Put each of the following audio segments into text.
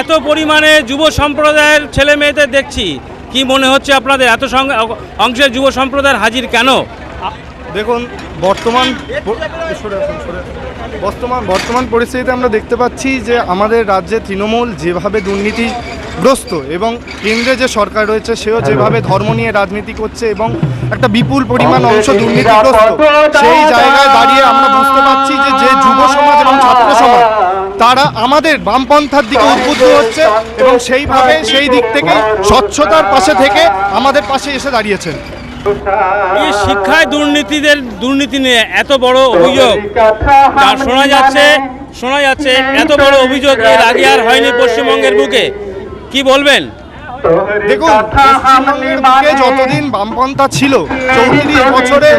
এত পরিমাণে যুব সম্প্রদায়ের ছেলে মেয়েদের দেখছি কি মনে হচ্ছে আপনাদের? এত অংশের যুব সম্প্রদায়ের হাজির কেন? দেখুন বর্তমান। বর্তমান বর্তমান পরিস্থিতিতে আমরা দেখতে পাচ্ছি যে আমাদের রাজ্যে তৃণমূল যেভাবে দুর্নীতিগ্রস্ত এবং কেন্দ্রে যে সরকার রয়েছে সেও যেভাবে ধর্ম নিয়ে রাজনীতি করছে এবং একটা বিপুল পরিমাণ অংশ দুর্নীতিগ্রস্ত সেই জায়গায় তারা আমাদের বামপন্থার দিকে উদ্বুদ্ধ হচ্ছে এবং সেইভাবে সেই দিক থেকে স্বচ্ছতার পাশে থেকে আমাদের পাশে এসে দাঁড়িয়েছেন। এই শিক্ষায় দুর্নীতিদের দুর্নীতি নিয়ে এত বড় অভিযোগ যা শোনা যাচ্ছে শোনা যাচ্ছে এত বড় অভিযোগ এর আগে আর হয়নি পশ্চিমবঙ্গের বুকে। কি বলবেন? দেখুন পশ্চিমবঙ্গের বুকে যতদিন বামপন্থা ছিল চৌত্রিশ বছরে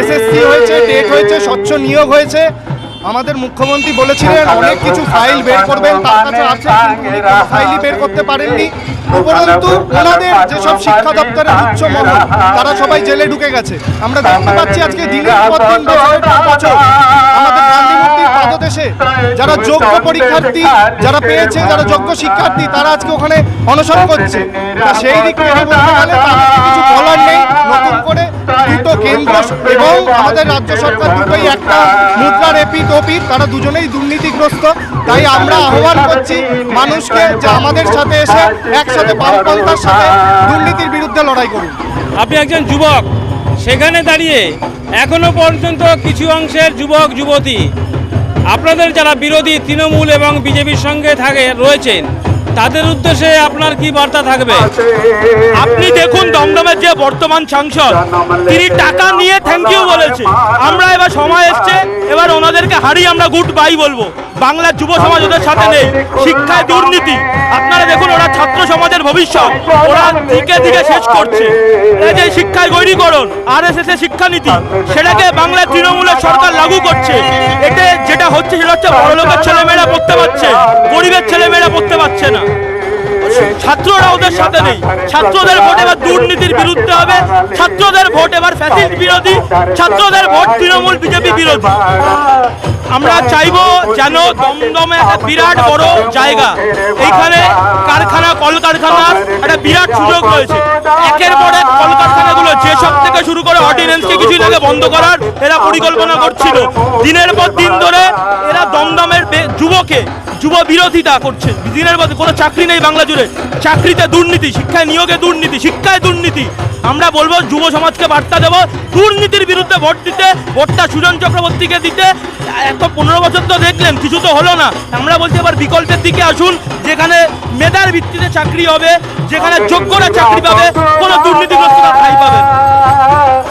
এসএসসি হয়েছে টেট হয়েছে স্বচ্ছ নিয়োগ হয়েছে আমাদের মুখ্যমন্ত্রী বলেছিলেন অনেক কিছু ফাইল বের করবেন তার কাছে আছে ফাইলই বের করতে পারেননি। উপরন্তু ওনাদের যেসব শিক্ষা দপ্তরের উচ্চ মহল তারা সবাই জেলে ঢুকে গেছে। আমরা দেখতে পাচ্ছি আজকে দিনের পর দিন বছরের পর বছর আমাদের গান্ধী মূর্তির পাদদেশে যারা যোগ্য পরীক্ষার্থী যারা পেয়েছে যারা যোগ্য শিক্ষার্থী তারা আজকে ওখানে অনশন করছে। সেই দিক থেকে বলতে গেলে কিছু বলার নেই নতুন কেন্দ্র এবং আমাদের রাজ্য সরকার দুটোই একটা মুদ্রার এপিট ওপিট তারা দুজনেই দুর্নীতিগ্রস্ত। তাই আমরা আহ্বান করছি মানুষকে যে আমাদের সাথে এসে একসাথে বামপন্থার সাথে দুর্নীতির বিরুদ্ধে লড়াই করুন। আপনি একজন যুবক, সেখানে দাঁড়িয়ে এখনও পর্যন্ত কিছু অংশের যুবক, যুবতী, আপনাদের যারা বিরোধী তৃণমূল এবং বিজেপির সঙ্গে থাকে, রয়েছেন তাদের উদ্দেশ্যে আপনার কি বার্তা থাকবে? আপনি দেখুন দমদমের যে বর্তমান সাংসদ, তিনি টাকা নিয়ে থ্যাংক ইউ বলেছে। আমরা এবার সময় এসছে, এবার ওনাদেরকে হারিয়ে আমরা গুড বাই বলব। বাংলার যুব সমাজ ওদের সাথে নেই শিক্ষায় দুর্নীতি। আপনারা দেখুন, ওরা ছাত্র সমাজের ভবিষ্যৎ, ওরা দিকে দিকে শেষ করছে। এই যে শিক্ষায় গৈরীকরণ আর এস এস এর শিক্ষানীতি, সেটাকে বাংলার তৃণমূলের সরকার লাগু করছে। এতে যেটা হচ্ছে সেটা হচ্ছে বড় লোকের ছেলেমেয়েরা পড়তে পারছে, গরিবের ছেলেমেয়েরা পড়তে পারছে না। ছাত্ররা ওদের সাথে নেই। ছাত্রদের ভোট এবার দুর্নীতির বিরুদ্ধে হবে। ছাত্রদের ভোট এবার ফ্যাসিস্ট বিরোধী। ছাত্রদের ভোট তৃণমূল বিজেপি বিরোধী। আমরা চাইব যেন দমদমে একটা বিরাট বড় জায়গা। এইখানে কারখানা, কলকারখানা, একটা বিরাট সুযোগ রয়েছে। একের পর এক কলকারখানাগুলো যেসব থেকে শুরু করে অর্ডিন্যান্সকে কিছু আগে বন্ধ করার এরা পরিকল্পনা করছিল। দিনের পর দিন ধরে এরা বে- যুবকে, যুব বিরোধিতা করছে। দিনের মধ্যে কোনো চাকরি নেই বাংলা জুড়ে। চাকরিতে দুর্নীতি, শিক্ষায় নিয়োগে দুর্নীতি, শিক্ষায় দুর্নীতি। আমরা বলব, যুব সমাজকে বার্তা দেবো, দুর্নীতির বিরুদ্ধে ভোট দিতে, ভোটটা সুজন চক্রবর্তীকে দিতে। এত পনেরো বছর তো দেখলেন, কিছু তো হলো না। আমরা বলছি, এবার বিকল্পের দিকে আসুন, যেখানে মেধার ভিত্তিতে চাকরি হবে, যেখানে যোগ্যরা চাকরি পাবে, কোনো দুর্নীতিগ্রস্তরা ঠাই পাবে।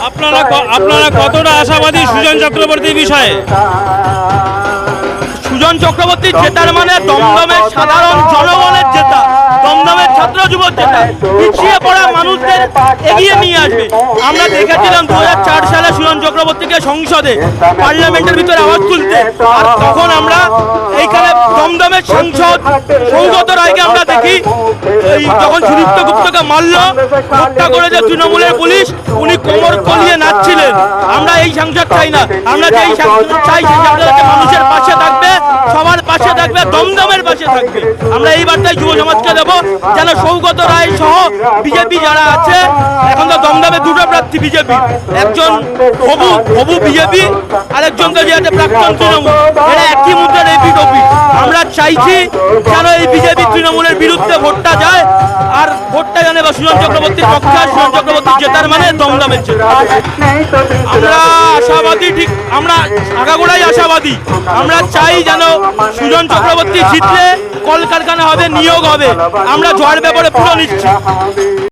আপনারা আপনারা কতটা আশাবাদী সুজন চক্রবর্তীর বিষয়ে? সুজন চক্রবর্তী জেতার মানে দমদমের সাধারণ জনগণের জেতা, দমদমের ছাত্র যুবক জেতা। পিছিয়ে পড়া মানুষদের এগিয়ে নিয়ে আসবে। আমরা দেখেছিলাম দু হাজার চার সালে সুজন চক্রবর্তীকে সংসদে, পার্লামেন্টের ভিতরে আওয়াজ তুলতে। আর তখন আমরা এইখানে দমদমের সাংসদ সৌগত রায়কে আমরা দেখি। যখন সুদীপ্ত গুপ্তকে মারল, হত্যা করে যে তৃণমূলের পুলিশ, উনি কোমর কলিয়ে নাচছিলেন। আমরা এই সাংসদ চাই না। আমরা যে এই চাই সেই মানুষের পাশে থাকবে। পাশে থাকবে দমদমের পাশে থাকবে। আমরা এই বার্তায় যুব সমাজকে দেবো যেন সৌগত রায় সহ বিজেপি যারা আছে এখন তো দমদমে দুটো প্রার্থী বিজেপি। একজন হবু হবু বিজেপি আর একজন তো যে আছে প্রাক্তন তৃণমূল। এরা একই মুদ্রার এপি টপি আমরা চাইছি যেন এই বিজেপি তৃণমূলের বিরুদ্ধে ভোটটা যায় আর ভোটটা জানে বা সুজন চক্রবর্তীর পক্ষে আর সুজন চক্রবর্তী জেতার মানে দমদমের জেতা আমরা আশাবাদী ঠিক আমরা আগাগোড়াই আশাবাদী। আমরা চাই যেন সুজন চক্রবর্তী জিতলে কলকারখানা হবে নিয়োগ হবে। আমরা জয়ের ব্যাপারে পুরো নিচ্ছি